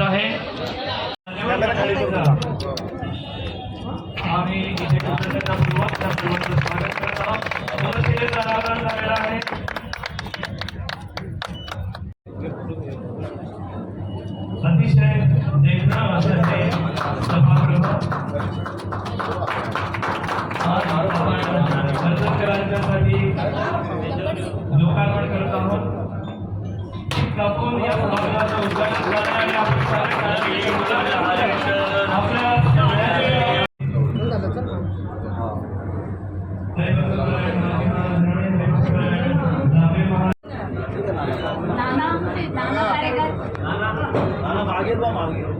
आहे. आम्ही इथे कृतज्ञतापूर्वक त्या सर्वांचं स्वागत करत आहोत. मनसेचा रागान झालेला आहे. अतिशय देखणं असं हे सभागृह. आज आपण कर्जकरांच्यासाठी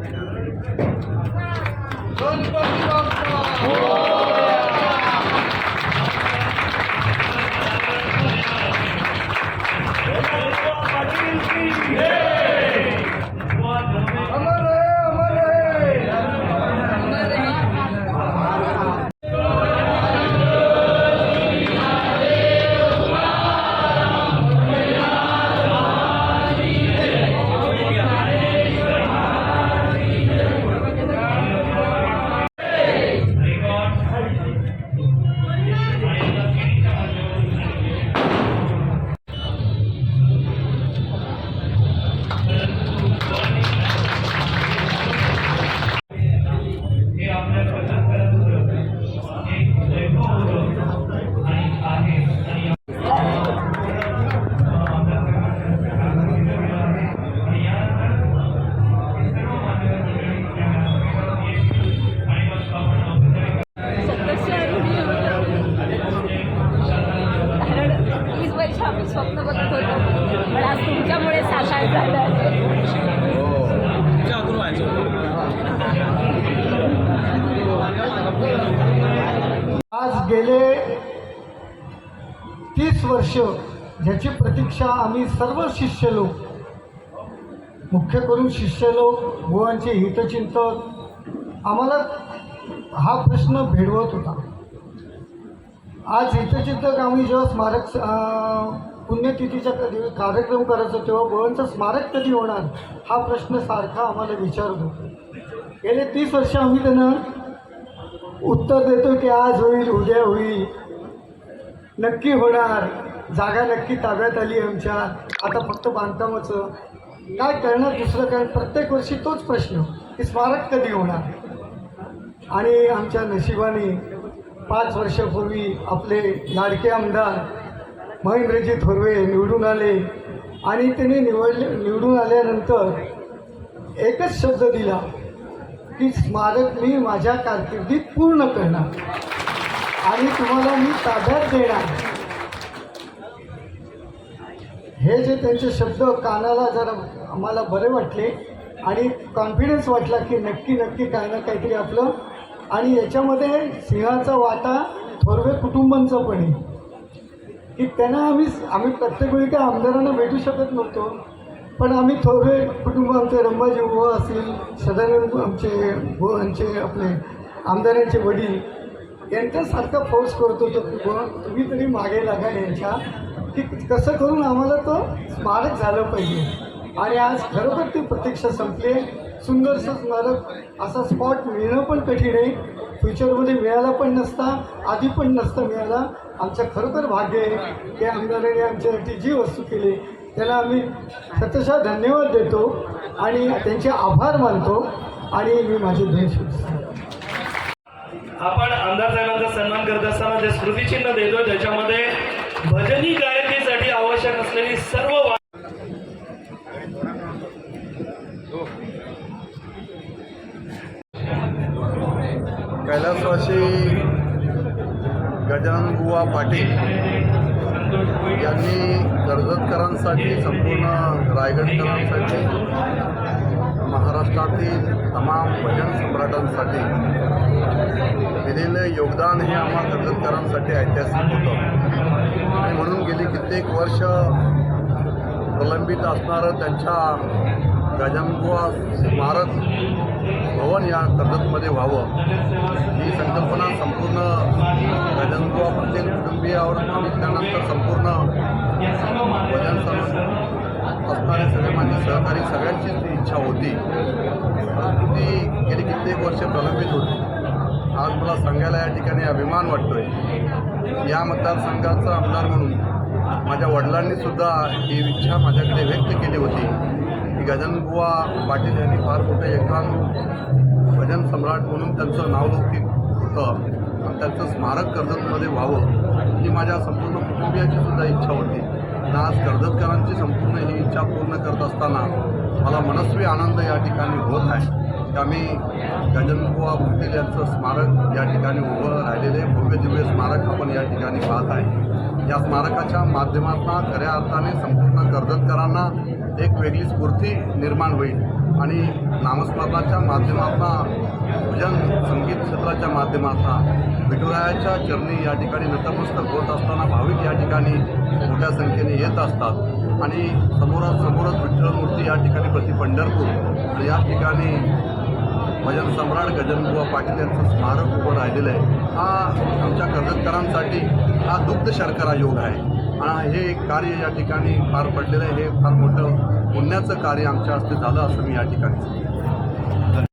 हे गेले तीस वर्ष ज्याची प्रतीक्षा आम्ही सर्व शिष्य लोक मुख्य करून शिष्य लोक बुवांचे हितचिंतक आम्हाला हा प्रश्न भेडवत होता. आज हितचिंतक आम्ही जेव्हा स्मारक पुण्यतिथीचा कधी कार्यक्रम करायचो तेव्हा बुवांचं स्मारक कधी होणार हा प्रश्न सारखा आम्हाला विचारत होतो. गेले तीस वर्ष आम्ही त्यांना उत्तर देतो की आज होईल उद्या होईल. नक्की होणार. जागा नक्की ताब्यात आली आमच्या. आता फक्त बांधकामाचं. काय करणार दुसरं? काय प्रत्येक वर्षी तोच प्रश्न. की स्मारक कधी होणार? आणि आमच्या नशिबाने पाच वर्षापूर्वी आपले लाडके आमदार महेंद्रजी थोरवे निवडून आले. आणि त्यांनी निवडले निवडून आल्यानंतर एकच शब्द दिला. ती स्मारक मी माझ्या कारकिर्दीत पूर्ण करणार. आणि तुम्हाला मी ताब्यात देणार. हे जे त्यांचे शब्द कानाला जरा आम्हाला बरे वाटले आणि कॉन्फिडन्स वाटला की नक्की नक्की काय ना काहीतरी आपलं. आणि याच्यामध्ये सिंहाचा वाटा थोरवे कुटुंबांचा पण आहे. की त्यांना आम्ही आम्ही प्रत्येक वेळी त्या आमदारांना भेटू शकत नव्हतो. पण आम्ही थोडे कुटुंब आमचे रंबाजी बुवा असतील सदानंद आमचे बुवांचे आपले आमदारांचे वडील यांच्यासारखा फोर्स करत होतो की बुवा तुम्ही तरी मागे लागा यांच्या. की कसं करून आम्हाला तो स्मारक झालं पाहिजे. आणि आज खरोखर ती प्रतीक्षा संपली. आहे सुंदरसं स्मारक असा स्पॉट मिळणं पण कठीण आहे. फ्युचरमध्ये मिळाला पण नसता आधी पण नसता मिळाला. आमचं खरोखर भाग्य आहे की आमदारांनी आमच्यासाठी जी वस्तू केली त्याला आम्ही शतशः धन्यवाद देतो आणि त्यांचे आभार मानतो आणि मी माझे देश आपण आमदार साहेबांचा सन्मान करत असताना जे स्मृतिचिन्ह देतो त्याच्यामध्ये भजनी गायकीसाठी आवश्यक असलेली सर्व कैलासवासी गजानन बुवा पाटील. यांनी कर्जतकरांसाठी संपूर्ण रायगडकरांसाठी महाराष्ट्रातील तमाम भजन सम्राटांसाठी दिलेलं योगदान हे आम्हा कर्जतकरांसाठी ऐतिहासिक होतं. आणि म्हणून गेली कित्येक वर्ष प्रलंबित असणारं त्यांच्या गजानबुवा स्मारक भवन या कर्जतमध्ये व्हावं. ही संकल्पना संपूर्ण गजानबुवा पटेल कुटुंबियावर आणि त्यानंतर संपूर्ण भजन सम असणारे सगळे माझे सहकारी सगळ्यांचीच ती इच्छा होती. परंतु ती गेली कित्येक वर्ष प्रलंबित होती. आज मला सांगायला या ठिकाणी अभिमान वाटतोय. या मतदारसंघाचा आमदार म्हणून माझ्या वडिलांनी सुद्धा ही इच्छा माझ्याकडे व्यक्त केली होती. की गजाननबुवा पाटील यांनी फार मोठं एकान भजन सम्राट म्हणून त्यांचं नावलौकिक होतं. आणि त्यांचं स्मारक कर्जतमध्ये व्हावं ही माझ्या संपूर्ण कुटुंबियाची सुद्धा इच्छा होती. आणि आज कर्जतकरांची संपूर्ण ही इच्छा पूर्ण करत असताना मला मनस्वी आनंद या ठिकाणी होत आहे. आम्ही गजाननबुवा पाटील यांचं स्मारक या ठिकाणी उभं राहिलेले भव्य दिव्य स्मारक आपण या ठिकाणी पाहत आहे. या स्मारकाच्या माध्यमातून खऱ्या अर्थाने संपूर्ण कर्जतकरांना एक वेगळी स्फूर्ती निर्माण होईल आणि नामस्मरणाच्या माध्यमातून भजन संगीत क्षेत्राच्या माध्यमातून विठुरायाच्या चरणी या ठिकाणी नतमस्तक होत असताना भाविक या ठिकाणी मोठ्या संख्येने येत असतात. आणि समोरासमोरच समोरच विठ्ठल मूर्ती या ठिकाणी प्रति पंढरपूर आणि या ठिकाणी भजन सम्राट गजनबुवा पाटील यांचं स्मारक उभं राहिलेलं आहे. हा आमच्या कर्जतकरांसाठी हा दुग्ध शर्करा योग आहे. आणि हे कार्य या ठिकाणी पार पडलेलं आहे. हे फार मोठं पुण्याचं कार्य आमच्या हस्ते झालं असं मी या ठिकाणी